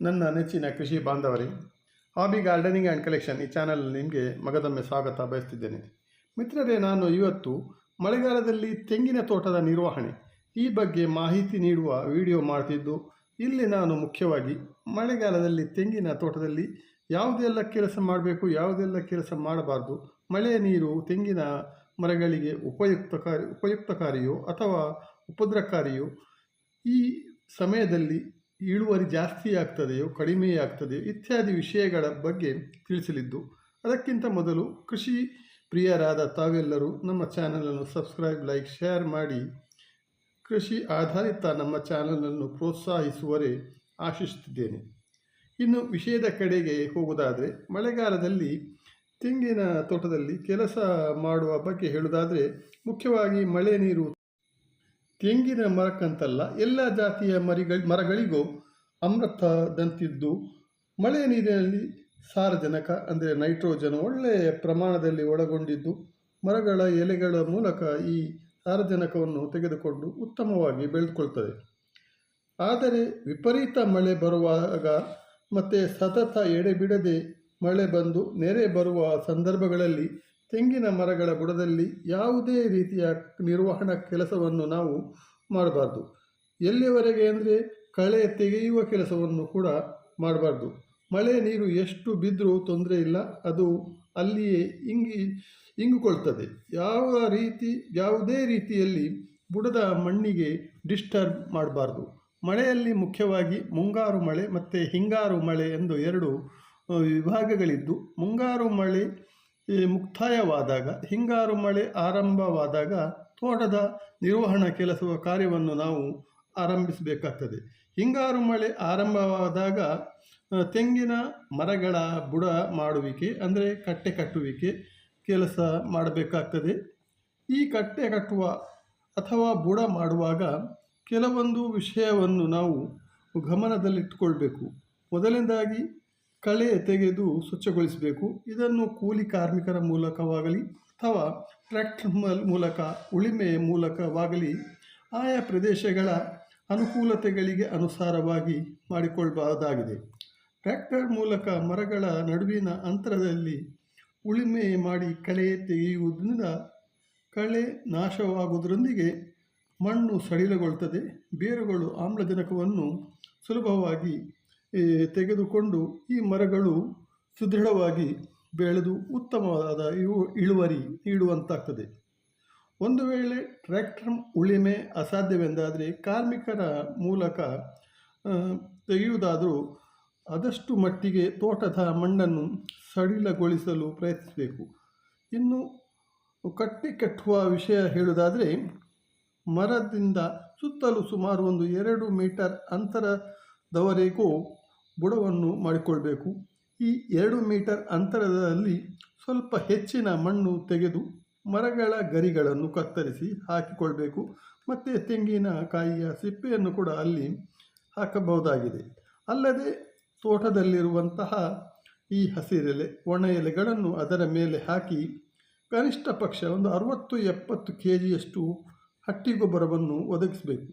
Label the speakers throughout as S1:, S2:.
S1: ನನ್ನ ನೆಚ್ಚಿನ ಕೃಷಿ ಬಾಂಧವರಿ ಹಾಬಿ ಗಾರ್ಡನಿಂಗ್ ಆ್ಯಂಡ್ ಕಲೆಕ್ಷನ್ ಈ ಚಾನಲ್ ನಿಮಗೆ ಮಗದೊಮ್ಮೆ ಸ್ವಾಗತ ಬಯಸ್ತಿದ್ದೇನೆ. ಮಿತ್ರರೇ, ನಾನು ಇವತ್ತು ಮಳೆಗಾಲದಲ್ಲಿ ತೆಂಗಿನ ತೋಟದ ನಿರ್ವಹಣೆ, ಈ ಬಗ್ಗೆ ಮಾಹಿತಿ ನೀಡುವ ವಿಡಿಯೋ ಮಾಡ್ತಿದ್ದು, ಇಲ್ಲಿ ನಾನು ಮುಖ್ಯವಾಗಿ ಮಳೆಗಾಲದಲ್ಲಿ ತೆಂಗಿನ ತೋಟದಲ್ಲಿ ಯಾವುದೆಲ್ಲ ಕೆಲಸ ಮಾಡಬೇಕು, ಯಾವುದೆಲ್ಲ ಕೆಲಸ ಮಾಡಬಾರ್ದು ಮಳೆಯ ನೀರು ತೆಂಗಿನ ಮರಗಳಿಗೆ ಉಪಯುಕ್ತಕಾರಿ, ಉಪಯುಕ್ತಕಾರಿಯೋ ಅಥವಾ ಉಪದ್ರಕಾರಿಯೋ ಈ ಸಮಯದಲ್ಲಿ ಇಳುವರಿ ಜಾಸ್ತಿ ಆಗ್ತದೆಯೋ, ಕಡಿಮೆ ಇತ್ಯಾದಿ ವಿಷಯಗಳ ಬಗ್ಗೆ ತಿಳಿಸಲಿದ್ದು, ಅದಕ್ಕಿಂತ ಮೊದಲು ಕೃಷಿ ಪ್ರಿಯರಾದ ತಾವೆಲ್ಲರೂ ನಮ್ಮ ಚಾನಲನ್ನು ಸಬ್ಸ್ಕ್ರೈಬ್, ಲೈಕ್, ಶೇರ್ ಮಾಡಿ. ಕೃಷಿ ಆಧಾರಿತ ನಮ್ಮ ಚಾನಲನ್ನು ಪ್ರೋತ್ಸಾಹಿಸುವರೆ ಆಶಿಸುತ್ತಿದ್ದೇನೆ. ಇನ್ನು ವಿಷಯದ ಕಡೆಗೆ ಹೋಗುವುದಾದರೆ, ಮಳೆಗಾಲದಲ್ಲಿ ತೆಂಗಿನ ತೋಟದಲ್ಲಿ ಕೆಲಸ ಮಾಡುವ ಬಗ್ಗೆ ಹೇಳುವುದಾದರೆ, ಮುಖ್ಯವಾಗಿ ಮಳೆ ನೀರು ತೆಂಗಿನ ಮರಕ್ಕಂತಲ್ಲ, ಎಲ್ಲ ಜಾತಿಯ ಮರಿಗಳ, ಮರಗಳಿಗೂ ಅಮೃತದಂತಿದ್ದು, ಮಳೆ ನೀರಿನಲ್ಲಿ ಸಾರಜನಕ, ಅಂದರೆ ನೈಟ್ರೋಜನ್ ಒಳ್ಳೆಯ ಪ್ರಮಾಣದಲ್ಲಿ ಒಳಗೊಂಡಿದ್ದು, ಮರಗಳ ಎಲೆಗಳ ಮೂಲಕ ಈ ಸಾರಜನಕವನ್ನು ತೆಗೆದುಕೊಂಡು ಉತ್ತಮವಾಗಿ ಬೆಳೆದುಕೊಳ್ತದೆ. ಆದರೆ ವಿಪರೀತ ಮಳೆ ಬರುವಾಗ ಮತ್ತು ಸತತ ಎಡೆಬಿಡದೆ ಮಳೆ ಬಂದು ನೆರೆ ಬರುವ ಸಂದರ್ಭಗಳಲ್ಲಿ ತೆಂಗಿನ ಮರಗಳ ಬುಡದಲ್ಲಿ ಯಾವುದೇ ರೀತಿಯ ನಿರ್ವಹಣಾ ಕೆಲಸವನ್ನು ನಾವು ಮಾಡಬಾರ್ದು. ಎಲ್ಲಿವರೆಗೆ ಅಂದರೆ ಕಳೆ ತೆಗೆಯುವ ಕೆಲಸವನ್ನು ಕೂಡ ಮಾಡಬಾರ್ದು. ಮಳೆ ನೀರು ಎಷ್ಟು ಬಿದ್ದರೂ ತೊಂದರೆ ಇಲ್ಲ, ಅದು ಅಲ್ಲಿಯೇ ಇಂಗಿ, ಇಂಗುಕೊಳ್ತದೆ. ಯಾವ ರೀತಿ, ಯಾವುದೇ ರೀತಿಯಲ್ಲಿ ಬುಡದ ಮಣ್ಣಿಗೆ ಡಿಸ್ಟರ್ಬ್ ಮಾಡಬಾರ್ದು. ಮಳೆಯಲ್ಲಿ ಮುಖ್ಯವಾಗಿ ಮುಂಗಾರು ಮಳೆ ಮತ್ತು ಹಿಂಗಾರು ಮಳೆ ಎಂದು ಎರಡು ವಿಭಾಗಗಳಿದ್ದು, ಮುಂಗಾರು ಮಳೆ ಮುಕ್ತಾಯವಾದಾಗ, ಹಿಂಗಾರು ಮಳೆ ಆರಂಭವಾದಾಗ ತೋಟದ ನಿರ್ವಹಣಾ ಕೆಲಸವ ಕಾರ್ಯವನ್ನು ನಾವು ಆರಂಭಿಸಬೇಕಾಗ್ತದೆ. ಹಿಂಗಾರು ಮಳೆ ಆರಂಭವಾದಾಗ ತೆಂಗಿನ ಮರಗಳ ಬುಡ ಮಾಡುವಿಕೆ, ಅಂದರೆ ಕಟ್ಟೆ ಕಟ್ಟುವಿಕೆ ಕೆಲಸ ಮಾಡಬೇಕಾಗ್ತದೆ. ಈ ಕಟ್ಟೆ ಕಟ್ಟುವ ಅಥವಾ ಬುಡ ಮಾಡುವಾಗ ಕೆಲವೊಂದು ವಿಷಯವನ್ನು ನಾವು ಗಮನದಲ್ಲಿಟ್ಟುಕೊಳ್ಬೇಕು. ಮೊದಲನೇದಾಗಿ ಕಳೆ ತೆಗೆದು ಸ್ವಚ್ಛಗೊಳಿಸಬೇಕು. ಇದನ್ನು ಕೂಲಿ ಕಾರ್ಮಿಕರ ಮೂಲಕವಾಗಲಿ ಅಥವಾ ಟ್ರ್ಯಾಕ್ಟರ್ ಮೂಲಕ, ಉಳಿಮೆ ಮೂಲಕವಾಗಲಿ ಆಯಾ ಪ್ರದೇಶಗಳ ಅನುಕೂಲತೆಗಳಿಗೆ ಅನುಸಾರವಾಗಿ ಮಾಡಿಕೊಳ್ಳಬಹುದಾಗಿದೆ ಟ್ರ್ಯಾಕ್ಟರ್ ಮೂಲಕ ಮರಗಳ ನಡುವಿನ ಅಂತರದಲ್ಲಿ ಉಳಿಮೆ ಮಾಡಿ ಕಳೆ ತೆಗೆಯುವುದರಿಂದ ಕಳೆ ನಾಶವಾಗುವುದರೊಂದಿಗೆ ಮಣ್ಣು ಸಡಿಲಗೊಳ್ತದೆ ಬೇರುಗಳು ಆಮ್ಲಜನಕವನ್ನು ಸುಲಭವಾಗಿ ತೆಗೆದುಕೊಂಡು ಈ ಮರಗಳು ಸುದೃಢವಾಗಿ ಬೆಳೆದು ಉತ್ತಮವಾದ ಇವು ಇಳುವರಿ ನೀಡುವಂತಾಗ್ತದೆ. ಒಂದು ವೇಳೆ ಟ್ರ್ಯಾಕ್ಟರ್ ಉಳಿಮೆ ಅಸಾಧ್ಯವೆಂದಾದರೆ ಕಾರ್ಮಿಕರ ಮೂಲಕ ತೆಗೆಯುವುದಾದರೂ ಆದಷ್ಟು ಮಟ್ಟಿಗೆ ತೋಟದ ಮಣ್ಣನ್ನು ಸಡಿಲಗೊಳಿಸಲು ಪ್ರಯತ್ನಿಸಬೇಕು. ಇನ್ನು ಕಟ್ಟಿ ಕಟ್ಟುವ ವಿಷಯ ಹೇಳುವುದಾದರೆ, ಮರದಿಂದ ಸುತ್ತಲೂ ಸುಮಾರು ಒಂದು ಎರಡು ಮೀಟರ್ ಅಂತರದವರೆಗೂ ಬುಡವನ್ನು ಮಾಡಿಕೊಳ್ಬೇಕು. ಈ ಎರಡು ಮೀಟರ್ ಅಂತರದಲ್ಲಿ ಸ್ವಲ್ಪ ಹೆಚ್ಚಿನ ಮಣ್ಣು ತೆಗೆದು ಮರಗಳ ಗರಿಗಳನ್ನು ಕತ್ತರಿಸಿ ಹಾಕಿಕೊಳ್ಬೇಕು. ಮತ್ತು ತೆಂಗಿನ ಕಾಯಿಯ ಸಿಪ್ಪೆಯನ್ನು ಕೂಡ ಅಲ್ಲಿ ಹಾಕಬಹುದಾಗಿದೆ. ಅಲ್ಲದೆ ತೋಟದಲ್ಲಿರುವಂತಹ ಈ ಹಸಿರೆಲೆ ಒಣ ಎಲೆಗಳನ್ನು ಅದರ ಮೇಲೆ ಹಾಕಿ ಕನಿಷ್ಠ ಪಕ್ಷ ಒಂದು ಅರುವತ್ತು ಎಪ್ಪತ್ತು ಕೆ ಜಿಯಷ್ಟು ಹಟ್ಟಿ ಗೊಬ್ಬರವನ್ನು ಒದಗಿಸಬೇಕು.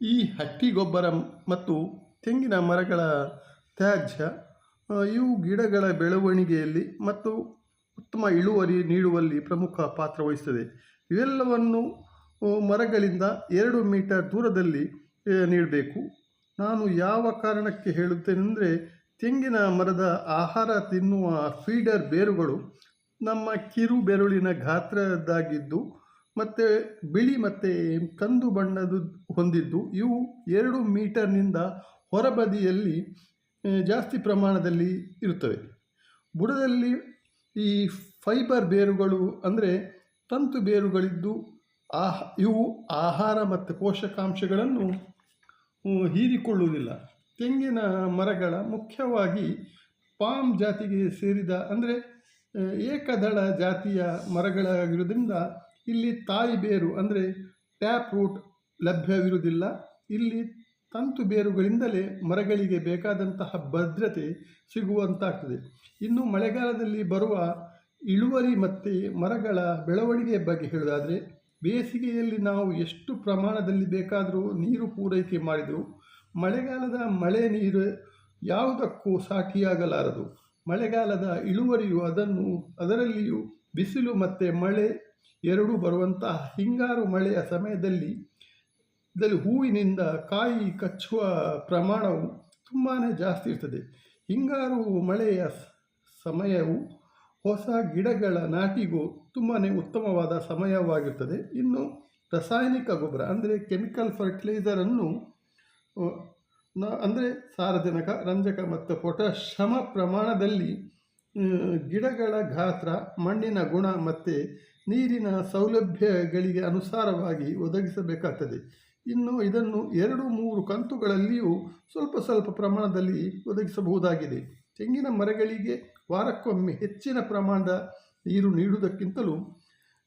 S1: ಈ ಹಟ್ಟಿ ಗೊಬ್ಬರ ಮತ್ತು ತೆಂಗಿನ ಮರಗಳ ತ್ಯಾಜ್ಯ ಇವು ಗಿಡಗಳ ಬೆಳವಣಿಗೆಯಲ್ಲಿ ಮತ್ತು ಉತ್ತಮ ಇಳುವರಿ ನೀಡುವಲ್ಲಿ ಪ್ರಮುಖ ಪಾತ್ರ ವಹಿಸುತ್ತದೆ ಇವೆಲ್ಲವನ್ನು ಮರಗಳಿಂದ ಎರಡು ಮೀಟರ್ ದೂರದಲ್ಲಿ ನೀಡಬೇಕು. ನಾನು ಯಾವ ಕಾರಣಕ್ಕೆ ಹೇಳುತ್ತೇನೆಂದರೆ, ತೆಂಗಿನ ಮರದ ಆಹಾರ ತಿನ್ನುವ ಫೀಡರ್ ಬೇರುಗಳು ನಮ್ಮ ಕಿರು ಬೆರಳಿನ ಗಾತ್ರದ್ದಾಗಿದ್ದು, ಮತ್ತು ಬಿಳಿ ಮತ್ತು ಕಂದು ಬಣ್ಣದ ಹೊಂದಿದ್ದು, ಇವು ಎರಡು ಮೀಟರ್ನಿಂದ ಹೊರಬದಿಯಲ್ಲಿ ಜಾಸ್ತಿ ಪ್ರಮಾಣದಲ್ಲಿ ಇರುತ್ತವೆ. ಬುಡದಲ್ಲಿ ಈ ಫೈಬರ್ ಬೇರುಗಳು ಅಂದರೆ ತಂತು ಬೇರುಗಳಿದ್ದು, ಆಹ್, ಇವು ಆಹಾರ ಮತ್ತು ಪೋಷಕಾಂಶಗಳನ್ನು ಹೀರಿಕೊಳ್ಳುವುದಿಲ್ಲ. ತೆಂಗಿನ ಮರಗಳ ಮುಖ್ಯವಾಗಿ ಪಾಮ್ ಜಾತಿಗೆ ಸೇರಿದ ಅಂದರೆ ಏಕದಳ ಜಾತಿಯ ಮರಗಳಾಗಿರೋದ್ರಿಂದ ಇಲ್ಲಿ ತಾಯಿ ಬೇರು ಅಂದರೆ ಟ್ಯಾಪ್ ರೂಟ್ ಲಭ್ಯವಿರುವುದಿಲ್ಲ. ಇಲ್ಲಿ ತಂತು ಬೇರುಗಳಿಂದಲೇ ಮರಗಳಿಗೆ ಬೇಕಾದಂತಹ ಭದ್ರತೆ ಸಿಗುವಂತಾಗ್ತದೆ. ಇನ್ನು ಮಳೆಗಾಲದಲ್ಲಿ ಬರುವ ಇಳುವರಿ ಮತ್ತು ಮರಗಳ ಬೆಳವಣಿಗೆಯ ಬಗ್ಗೆ ಹೇಳೋದಾದರೆ ಬೇಸಿಗೆಯಲ್ಲಿ ನಾವು ಎಷ್ಟು ಪ್ರಮಾಣದಲ್ಲಿ ಬೇಕಾದರೂ ನೀರು ಪೂರೈಕೆ ಮಾಡಿದರೂ, ಮಳೆಗಾಲದ ಮಳೆ ನೀರು ಯಾವುದಕ್ಕೂ ಸಾಟಿಯಾಗಲಾರದು ಮಳೆಗಾಲದ ಇಳುವರಿಯು ಅದನ್ನು, ಅದರಲ್ಲಿಯೂ ಬಿಸಿಲು ಮತ್ತು ಮಳೆ ಎರಡೂ ಬರುವಂತಹ ಹಿಂಗಾರು ಮಳೆಯ ಸಮಯದಲ್ಲಿ ಇದರಲ್ಲಿ ಹೂವಿನಿಂದ ಕಾಯಿ ಕಚ್ಚುವ ಪ್ರಮಾಣವು ತುಂಬಾ ಜಾಸ್ತಿ ಇರ್ತದೆ. ಹಿಂಗಾರು ಮಳೆಯ ಸಮಯವು ಹೊಸ ಗಿಡಗಳ ನಾಟಿಗೂ ತುಂಬಾ ಉತ್ತಮವಾದ ಸಮಯವಾಗಿರ್ತದೆ. ಇನ್ನು ರಾಸಾಯನಿಕ ಗೊಬ್ಬರ, ಅಂದರೆ ಕೆಮಿಕಲ್ ಫರ್ಟಿಲೈಸರನ್ನು ಅಂದರೆ ಸಾರಜನಕ, ರಂಜಕ ಮತ್ತು ಪೊಟ್ಯಾಶ್ ಪ್ರಮಾಣದಲ್ಲಿ ಗಿಡಗಳ ಗಾತ್ರ, ಮಣ್ಣಿನ ಗುಣ ಮತ್ತು ನೀರಿನ ಸೌಲಭ್ಯಗಳಿಗೆ ಅನುಸಾರವಾಗಿ ಒದಗಿಸಬೇಕಾಗ್ತದೆ. ಇನ್ನು ಇದನ್ನು ಎರಡು ಮೂರು ಕಂತುಗಳಲ್ಲಿಯೂ ಸ್ವಲ್ಪ ಸ್ವಲ್ಪ ಪ್ರಮಾಣದಲ್ಲಿ ಒದಗಿಸಬಹುದಾಗಿದೆ. ತೆಂಗಿನ ಮರಗಳಿಗೆ ವಾರಕ್ಕೊಮ್ಮೆ ಹೆಚ್ಚಿನ ಪ್ರಮಾಣದ ನೀರು ನೀಡುವುದಕ್ಕಿಂತಲೂ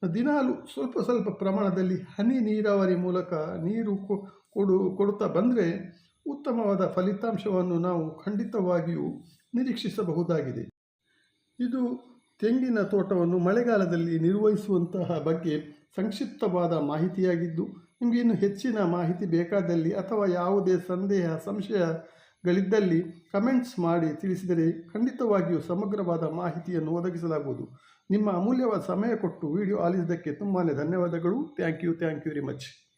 S1: ದಿನಾಲು ಸ್ವಲ್ಪ ಸ್ವಲ್ಪ ಪ್ರಮಾಣದಲ್ಲಿ ಹನಿ ನೀರಾವರಿ ಮೂಲಕ ನೀರು ಕೊಡು, ಕೊಡುತ್ತಾ ಬಂದರೆ ಉತ್ತಮವಾದ ಫಲಿತಾಂಶವನ್ನು ನಾವು ಖಂಡಿತವಾಗಿಯೂ ನಿರೀಕ್ಷಿಸಬಹುದಾಗಿದೆ. ಇದು ತೆಂಗಿನ ತೋಟವನ್ನು ಮಳೆಗಾಲದಲ್ಲಿ ನಿರ್ವಹಿಸುವಂತಹ ಬಗ್ಗೆ ಸಂಕ್ಷಿಪ್ತವಾದ ಮಾಹಿತಿಯಾಗಿದ್ದು ನಿಮಗೆ ಇನ್ನು ಹೆಚ್ಚಿನ ಮಾಹಿತಿ ಬೇಕಾದಲ್ಲಿ ಅಥವಾ ಯಾವುದೇ ಸಂದೇಹ, ಸಂಶಯಗಳಿದ್ದಲ್ಲಿ ಕಮೆಂಟ್ಸ್ ಮಾಡಿ ತಿಳಿಸಿದರೆ ಖಂಡಿತವಾಗಿಯೂ ಸಮಗ್ರವಾದ ಮಾಹಿತಿಯನ್ನು ಒದಗಿಸಲಾಗುವುದು. ನಿಮ್ಮ ಅಮೂಲ್ಯವಾದ ಸಮಯ ಕೊಟ್ಟು ವಿಡಿಯೋ ಆಲಿಸಿದ್ದಕ್ಕೆ ತುಂಬಾ ಧನ್ಯವಾದಗಳು. Thank you thank you very much